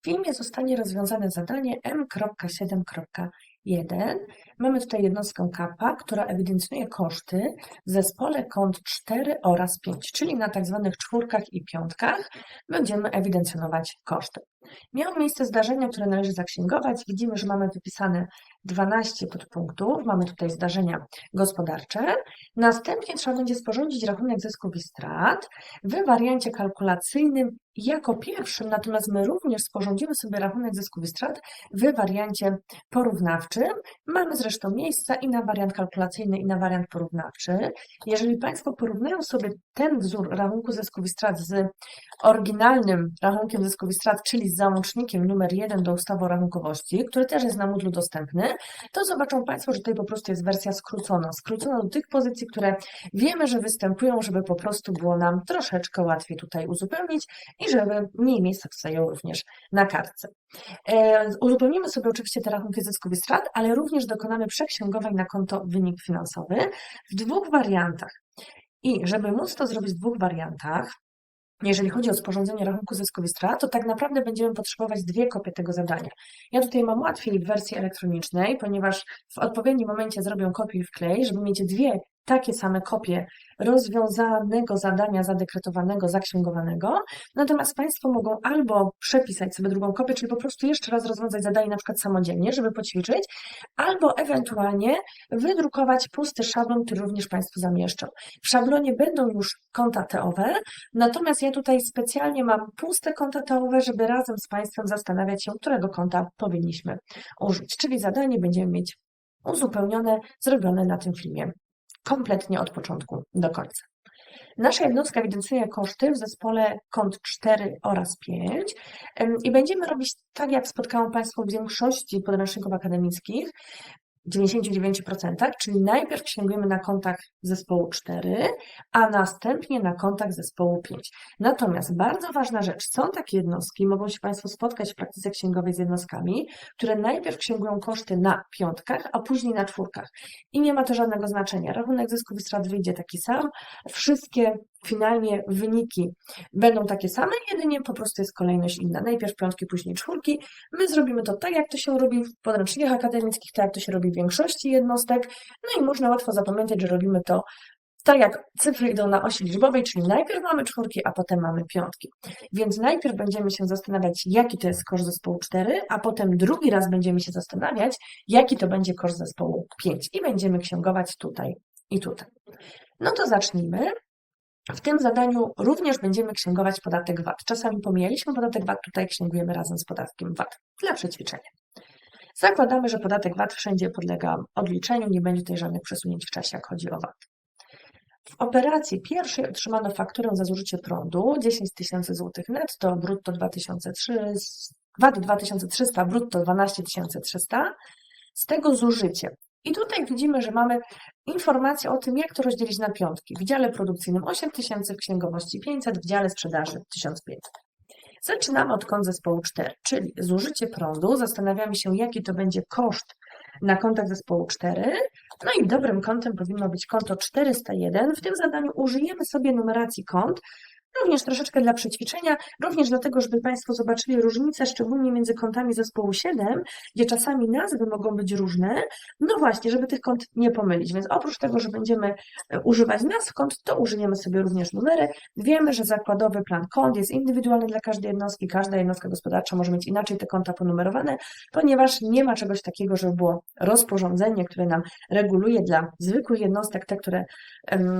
W filmie zostanie rozwiązane zadanie M.7.1. Mamy tutaj jednostkę kappa, która ewidencjonuje koszty w zespole kont 4 oraz 5, czyli na tak zwanych czwórkach i piątkach będziemy ewidencjonować koszty. Miało miejsce zdarzenie, które należy zaksięgować. Widzimy, że mamy wypisane 12 podpunktów. Mamy tutaj zdarzenia gospodarcze. Następnie trzeba będzie sporządzić rachunek zysków i strat w wariancie kalkulacyjnym jako pierwszym, natomiast my również sporządzimy sobie rachunek zysków i strat w wariancie porównawczym. Mamy zresztą miejsca i na wariant kalkulacyjny, i na wariant porównawczy. Jeżeli Państwo porównają sobie ten wzór rachunku zysków i strat z oryginalnym rachunkiem zysków i strat, czyli z załącznikiem numer 1 do ustawy o rachunkowości, który też jest na Moodle dostępny, to zobaczą Państwo, że tutaj po prostu jest wersja skrócona. Skrócona do tych pozycji, które wiemy, że występują, żeby po prostu było nam troszeczkę łatwiej tutaj uzupełnić i żeby mniej miejsca zajęło również na kartce. E, uzupełnimy sobie oczywiście te rachunki zysków i strat, ale również dokonamy przeksięgowań na konto wynik finansowy w dwóch wariantach. I żeby móc to zrobić w dwóch wariantach, jeżeli chodzi o sporządzenie rachunku zysków i strat, to tak naprawdę będziemy potrzebować dwie kopie tego zadania. Ja tutaj mam łatwiej w wersji elektronicznej, ponieważ w odpowiednim momencie zrobię kopię i wklej, żeby mieć dwie takie same kopie rozwiązanego zadania zadekretowanego, zaksięgowanego. Natomiast Państwo mogą albo przepisać sobie drugą kopię, czyli po prostu jeszcze raz rozwiązać zadanie na przykład samodzielnie, żeby poćwiczyć, albo ewentualnie wydrukować pusty szablon, który również Państwo zamieszczą. W szablonie będą już konta teowe, natomiast ja tutaj specjalnie mam puste konta teowe, żeby razem z Państwem zastanawiać się, którego konta powinniśmy użyć. Czyli zadanie będziemy mieć uzupełnione, zrobione na tym filmie kompletnie od początku do końca. Nasza jednostka ewidencjonuje koszty w zespole kont 4 oraz 5 i będziemy robić tak, jak spotkało Państwo w większości podręczników akademickich, 99%, czyli najpierw księgujemy na kontach zespołu 4, a następnie na kontach zespołu 5. Natomiast bardzo ważna rzecz, są takie jednostki, mogą się Państwo spotkać w praktyce księgowej z jednostkami, które najpierw księgują koszty na piątkach, a później na czwórkach. I nie ma to żadnego znaczenia. Rachunek zysków i strat wyjdzie taki sam. Wszystkie finalnie wyniki będą takie same, jedynie po prostu jest kolejność inna. Najpierw piątki, później czwórki. My zrobimy to tak, jak to się robi w podręcznikach akademickich, tak jak to się robi w większości jednostek. No i można łatwo zapamiętać, że robimy to tak jak cyfry idą na osi liczbowej, czyli najpierw mamy czwórki, a potem mamy piątki. Więc najpierw będziemy się zastanawiać, jaki to jest koszt zespołu 4, a potem drugi raz będziemy się zastanawiać, jaki to będzie koszt zespołu 5 i będziemy księgować tutaj i tutaj. No to zacznijmy. W tym zadaniu również będziemy księgować podatek VAT. Czasami pomijaliśmy podatek VAT, tutaj księgujemy razem z podatkiem VAT dla przećwiczenia. Zakładamy, że podatek VAT wszędzie podlega odliczeniu, nie będzie tutaj żadnych przesunięć w czasie, jak chodzi o VAT. W operacji pierwszej otrzymano fakturę za zużycie prądu 10 tysięcy złotych netto, brutto 2300, VAT 2300, brutto 12 300. Z tego zużycie i tutaj widzimy, że mamy informację o tym, jak to rozdzielić na piątki. W dziale produkcyjnym 8000, w księgowości 500, w dziale sprzedaży 1500. Zaczynamy od kont zespołu 4, czyli zużycie prądu. Zastanawiamy się, jaki to będzie koszt na kontach zespołu 4. No i dobrym kontem powinno być konto 401. W tym zadaniu użyjemy sobie numeracji kont, Również troszeczkę dla przećwiczenia, również dlatego, żeby Państwo zobaczyli różnicę, szczególnie między kątami zespołu 7, gdzie czasami nazwy mogą być różne. No właśnie, żeby tych kąt nie pomylić. Więc oprócz tego, że będziemy e, używać nazw kąt, to użyjemy sobie również numery. Wiemy, że zakładowy plan kont jest indywidualny dla każdej jednostki. Każda jednostka gospodarcza może mieć inaczej te konta ponumerowane, ponieważ nie ma czegoś takiego, żeby było rozporządzenie, które nam reguluje dla zwykłych jednostek, te, które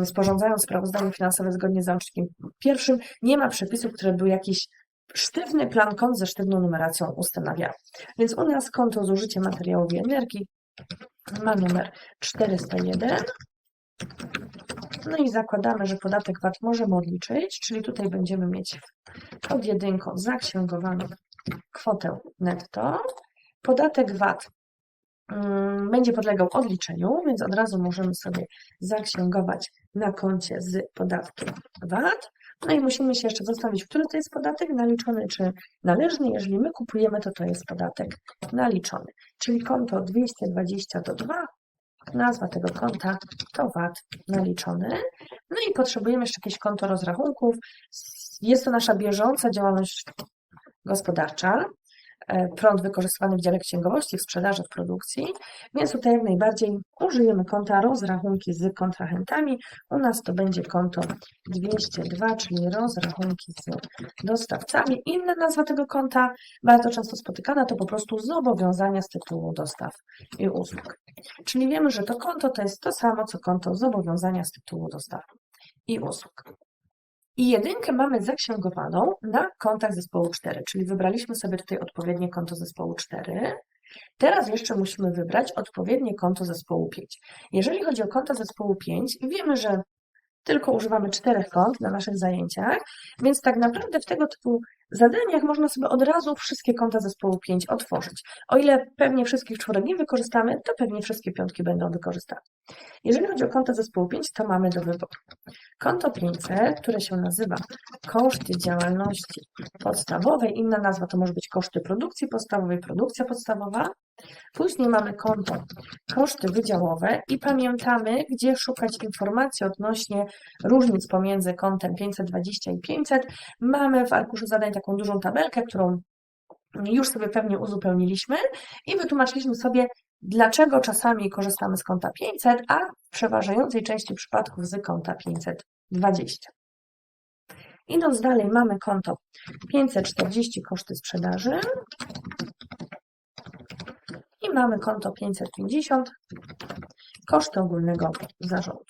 sporządzają sprawozdanie finansowe zgodnie z załącznikiem pierwszym, pierwszym nie ma przepisów, które by jakiś sztywny plan kont ze sztywną numeracją ustanawiały. Więc u nas konto zużycie materiałów i energii ma numer 401. No i zakładamy, że podatek VAT możemy odliczyć, czyli tutaj będziemy mieć pod jedynką zaksięgowaną kwotę netto. Podatek VAT mm, będzie podlegał odliczeniu, więc od razu możemy sobie zaksięgować na koncie z podatkiem VAT. No i musimy się jeszcze zastanowić, który to jest podatek naliczony czy należny. Jeżeli my kupujemy, to to jest podatek naliczony. Czyli konto 220 do 2, nazwa tego konta to VAT naliczony. No i potrzebujemy jeszcze jakieś konto rozrachunków. Jest to nasza bieżąca działalność gospodarcza. E, prąd wykorzystywany w dziale księgowości, w sprzedaży, w produkcji, więc tutaj jak najbardziej użyjemy konta rozrachunki z kontrahentami. U nas to będzie konto 202, czyli rozrachunki z dostawcami. Inna nazwa tego konta, bardzo często spotykana, to po prostu zobowiązania z tytułu dostaw i usług. Czyli wiemy, że to konto to jest to samo, co konto zobowiązania z tytułu dostaw i usług. I jedynkę mamy zaksięgowaną na kontach zespołu 4, czyli wybraliśmy sobie tutaj odpowiednie konto zespołu 4. Teraz jeszcze musimy wybrać odpowiednie konto zespołu 5. Jeżeli chodzi o konto zespołu 5, wiemy, że tylko używamy czterech kont na naszych zajęciach, więc tak naprawdę w tego typu zadaniach można sobie od razu wszystkie konta zespołu 5 otworzyć. O ile pewnie wszystkich czwórek nie wykorzystamy, to pewnie wszystkie piątki będą wykorzystane. Jeżeli chodzi o konto zespołu 5, to mamy do wyboru konto 500, które się nazywa koszty działalności podstawowej. Inna nazwa to może być koszty produkcji podstawowej, produkcja podstawowa. Później mamy konto koszty wydziałowe i pamiętamy, gdzie szukać informacji odnośnie różnic pomiędzy kontem 520 i 500. Mamy w arkuszu zadań taką dużą tabelkę, którą już sobie pewnie uzupełniliśmy i wytłumaczyliśmy sobie, dlaczego czasami korzystamy z konta 500, a w przeważającej części przypadków z konta 520. Idąc dalej, mamy konto 540 koszty sprzedaży mamy konto 550 koszty ogólnego zarządu.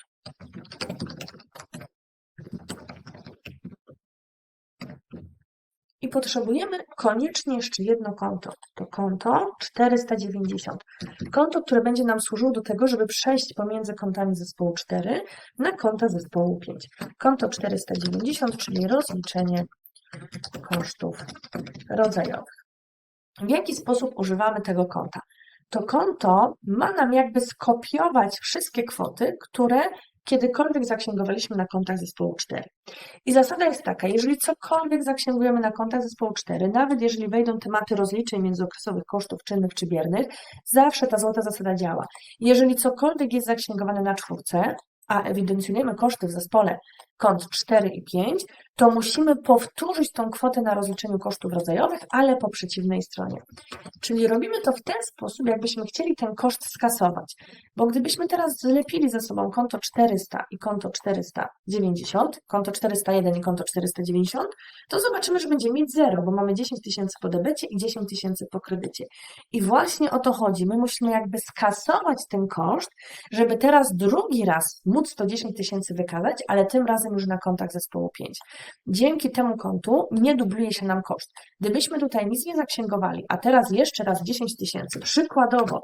I potrzebujemy koniecznie jeszcze jedno konto. To konto 490. Konto, które będzie nam służyło do tego, żeby przejść pomiędzy kontami zespołu 4 na konta zespołu 5. Konto 490, czyli rozliczenie kosztów rodzajowych. W jaki sposób używamy tego konta? To konto ma nam jakby skopiować wszystkie kwoty, które kiedykolwiek zaksięgowaliśmy na kontach zespołu 4. I zasada jest taka, jeżeli cokolwiek zaksięgujemy na kontach zespołu 4, nawet jeżeli wejdą tematy rozliczeń międzyokresowych kosztów czynnych czy biernych, zawsze ta złota zasada działa. Jeżeli cokolwiek jest zaksięgowane na czwórce, a ewidencjonujemy koszty w zespole kont 4 i 5, to musimy powtórzyć tą kwotę na rozliczeniu kosztów rodzajowych, ale po przeciwnej stronie. Czyli robimy to w ten sposób, jakbyśmy chcieli ten koszt skasować. Bo gdybyśmy teraz zlepili ze sobą konto 400 i konto 490, konto 401 i konto 490, to zobaczymy, że będzie mieć 0, bo mamy 10 tysięcy po debecie i 10 tysięcy po kredycie. I właśnie o to chodzi. My musimy jakby skasować ten koszt, żeby teraz drugi raz móc to 10 tysięcy wykazać, ale tym razem już na kontach zespołu 5. Dzięki temu kontu nie dubluje się nam koszt. Gdybyśmy tutaj nic nie zaksięgowali, a teraz jeszcze raz 10 tysięcy, przykładowo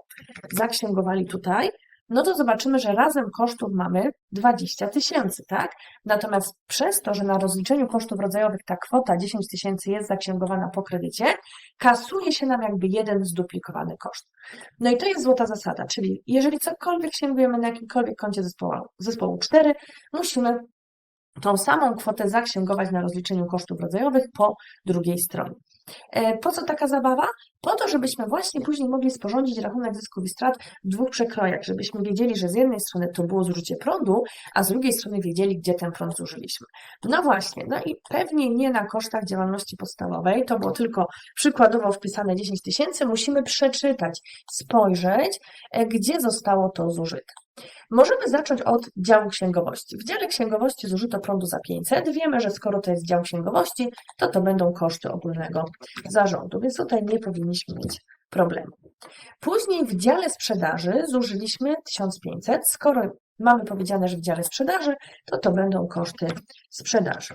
zaksięgowali tutaj, no to zobaczymy, że razem kosztów mamy 20 tysięcy, tak? Natomiast przez to, że na rozliczeniu kosztów rodzajowych ta kwota 10 tysięcy jest zaksięgowana po kredycie, kasuje się nam jakby jeden zduplikowany koszt. No i to jest złota zasada, czyli jeżeli cokolwiek księgujemy na jakimkolwiek koncie zespołu, zespołu 4, musimy tą samą kwotę zaksięgować na rozliczeniu kosztów rodzajowych po drugiej stronie. E, po co taka zabawa? Po to, żebyśmy właśnie później mogli sporządzić rachunek zysków i strat w dwóch przekrojach, żebyśmy wiedzieli, że z jednej strony to było zużycie prądu, a z drugiej strony wiedzieli, gdzie ten prąd zużyliśmy. No właśnie, no i pewnie nie na kosztach działalności podstawowej, to było tylko przykładowo wpisane 10 tysięcy, musimy przeczytać, spojrzeć, e, gdzie zostało to zużyte. Możemy zacząć od działu księgowości. W dziale księgowości zużyto prądu za 500. Wiemy, że skoro to jest dział księgowości, to to będą koszty ogólnego zarządu, więc tutaj nie powinniśmy mieć problemu. Później w dziale sprzedaży zużyliśmy 1500. Skoro mamy powiedziane, że w dziale sprzedaży, to to będą koszty sprzedaży.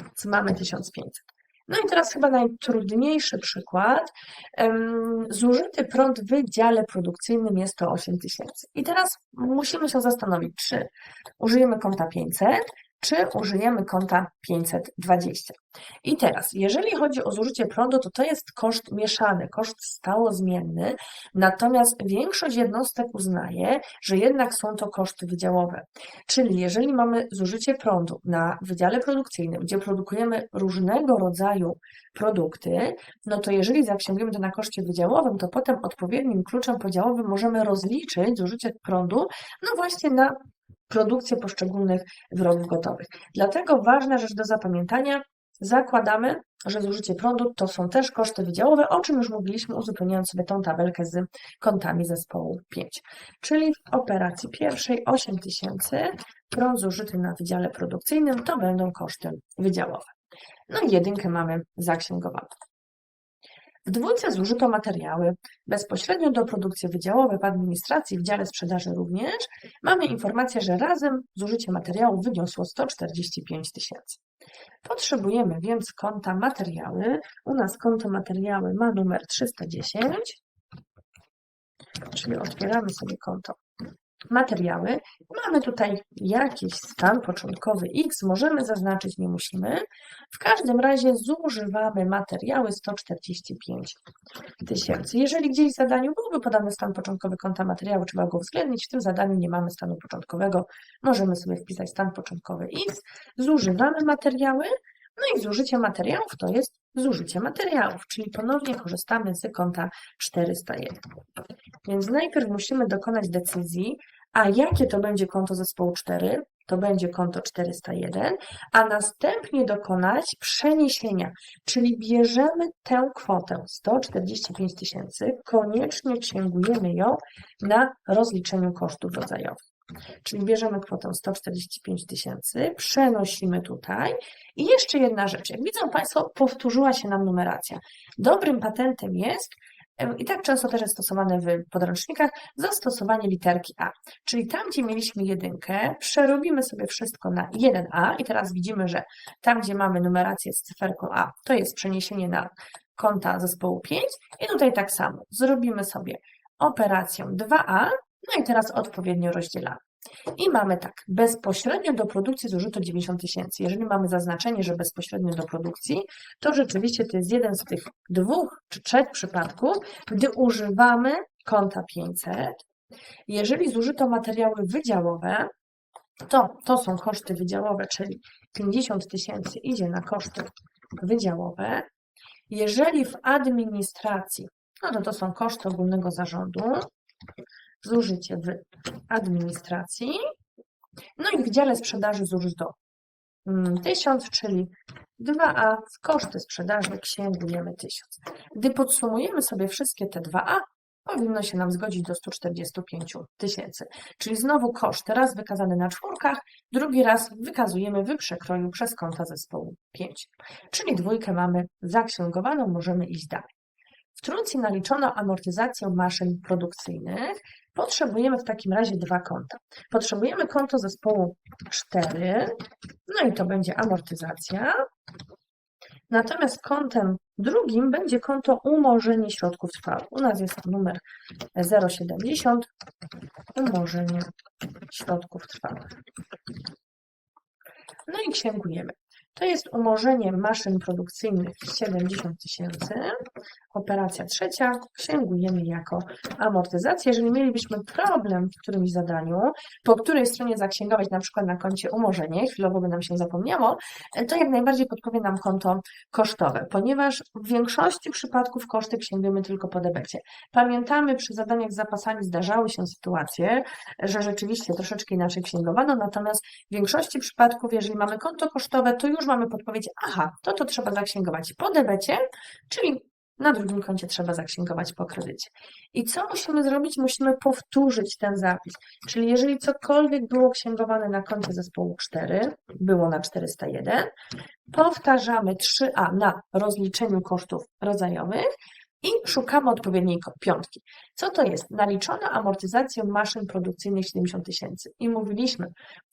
Więc mamy 1500. No i teraz chyba najtrudniejszy przykład. Zużyty prąd w dziale produkcyjnym jest to 8000. I teraz musimy się zastanowić, czy użyjemy konta 500, czy użyjemy konta 520. I teraz, jeżeli chodzi o zużycie prądu, to to jest koszt mieszany, koszt stałozmienny, natomiast większość jednostek uznaje, że jednak są to koszty wydziałowe. Czyli jeżeli mamy zużycie prądu na wydziale produkcyjnym, gdzie produkujemy różnego rodzaju produkty, no to jeżeli zaksięgujemy to na koszcie wydziałowym, to potem odpowiednim kluczem podziałowym możemy rozliczyć zużycie prądu, no właśnie na produkcję poszczególnych wyrobów gotowych. Dlatego ważna rzecz do zapamiętania, zakładamy, że zużycie prądu to są też koszty wydziałowe, o czym już mówiliśmy, uzupełniając sobie tą tabelkę z kontami zespołu 5. Czyli w operacji pierwszej 8000 prąd zużyty na wydziale produkcyjnym to będą koszty wydziałowe. No i jedynkę mamy zaksięgowaną. W dwójce zużyto materiały bezpośrednio do produkcji wydziałowej w administracji, w dziale sprzedaży również. Mamy informację, że razem zużycie materiałów wyniosło 145 tysięcy. Potrzebujemy więc konta materiały. U nas konto materiały ma numer 310, czyli otwieramy sobie konto materiały. Mamy tutaj jakiś stan początkowy X, możemy zaznaczyć, nie musimy. W każdym razie zużywamy materiały 145 tysięcy. Jeżeli gdzieś w zadaniu byłby podany stan początkowy konta materiału, trzeba go uwzględnić. W tym zadaniu nie mamy stanu początkowego, możemy sobie wpisać stan początkowy X. Zużywamy materiały, no i zużycie materiałów to jest zużycie materiałów, czyli ponownie korzystamy z konta 401. Więc najpierw musimy dokonać decyzji, a jakie to będzie konto zespołu 4, to będzie konto 401, a następnie dokonać przeniesienia, czyli bierzemy tę kwotę 145 tysięcy, koniecznie księgujemy ją na rozliczeniu kosztów rodzajowych. Czyli bierzemy kwotę 145 tysięcy, przenosimy tutaj. I jeszcze jedna rzecz. Jak widzą Państwo, powtórzyła się nam numeracja. Dobrym patentem jest, i tak często też jest stosowane w podręcznikach, zastosowanie literki A. Czyli tam, gdzie mieliśmy jedynkę, przerobimy sobie wszystko na 1A i teraz widzimy, że tam, gdzie mamy numerację z cyferką A, to jest przeniesienie na konta zespołu 5 i tutaj tak samo. Zrobimy sobie operację 2A, no i teraz odpowiednio rozdzielamy. I mamy tak, bezpośrednio do produkcji zużyto 90 tysięcy. Jeżeli mamy zaznaczenie, że bezpośrednio do produkcji, to rzeczywiście to jest jeden z tych dwóch czy trzech przypadków, gdy używamy konta 500. Jeżeli zużyto materiały wydziałowe, to to są koszty wydziałowe, czyli 50 tysięcy idzie na koszty wydziałowe. Jeżeli w administracji, no to to są koszty ogólnego zarządu, zużycie w administracji. No i w dziale sprzedaży zużyto 1000, czyli 2A w koszty sprzedaży księgujemy 1000. Gdy podsumujemy sobie wszystkie te 2A, powinno się nam zgodzić do 145 tysięcy. Czyli znowu koszty raz wykazane na czwórkach, drugi raz wykazujemy w przekroju przez konta zespołu 5. Czyli dwójkę mamy zaksięgowaną, możemy iść dalej. W trójce naliczono amortyzację maszyn produkcyjnych. Potrzebujemy w takim razie dwa konta. Potrzebujemy konto zespołu 4, no i to będzie amortyzacja. Natomiast kontem drugim będzie konto umorzenie środków trwałych. U nas jest numer 070, umorzenie środków trwałych. No i księgujemy. To jest umorzenie maszyn produkcyjnych 70 tysięcy. Operacja trzecia księgujemy jako amortyzację. Jeżeli mielibyśmy problem w którymś zadaniu, po której stronie zaksięgować, na przykład na koncie umorzenie, chwilowo by nam się zapomniało, to jak najbardziej podpowie nam konto kosztowe, ponieważ w większości przypadków koszty księgujemy tylko po debecie. Pamiętamy, przy zadaniach z zapasami zdarzały się sytuacje, że rzeczywiście troszeczkę inaczej księgowano, natomiast w większości przypadków, jeżeli mamy konto kosztowe, to już mamy podpowiedź, aha, to to trzeba zaksięgować po debecie, czyli na drugim koncie trzeba zaksięgować po kredycie. I co musimy zrobić? Musimy powtórzyć ten zapis. Czyli jeżeli cokolwiek było księgowane na koncie zespołu 4, było na 401, powtarzamy 3A na rozliczeniu kosztów rodzajowych i szukamy odpowiedniej piątki. Co to jest? Naliczona amortyzacja maszyn produkcyjnych 70 tysięcy. I mówiliśmy,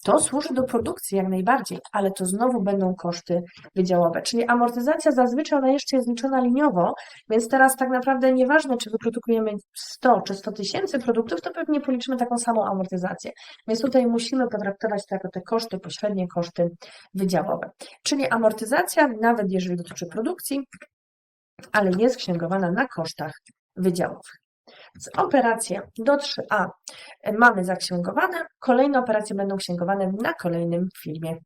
to służy do produkcji jak najbardziej, ale to znowu będą koszty wydziałowe. Czyli amortyzacja zazwyczaj ona jeszcze jest liczona liniowo, więc teraz tak naprawdę nieważne, czy wyprodukujemy 100 czy 100 tysięcy produktów, to pewnie policzymy taką samą amortyzację. Więc tutaj musimy potraktować to jako te koszty, pośrednie koszty wydziałowe. Czyli amortyzacja, nawet jeżeli dotyczy produkcji, ale jest księgowana na kosztach wydziałowych. Z operacje do 3A mamy zaksięgowane, kolejne operacje będą księgowane na kolejnym filmie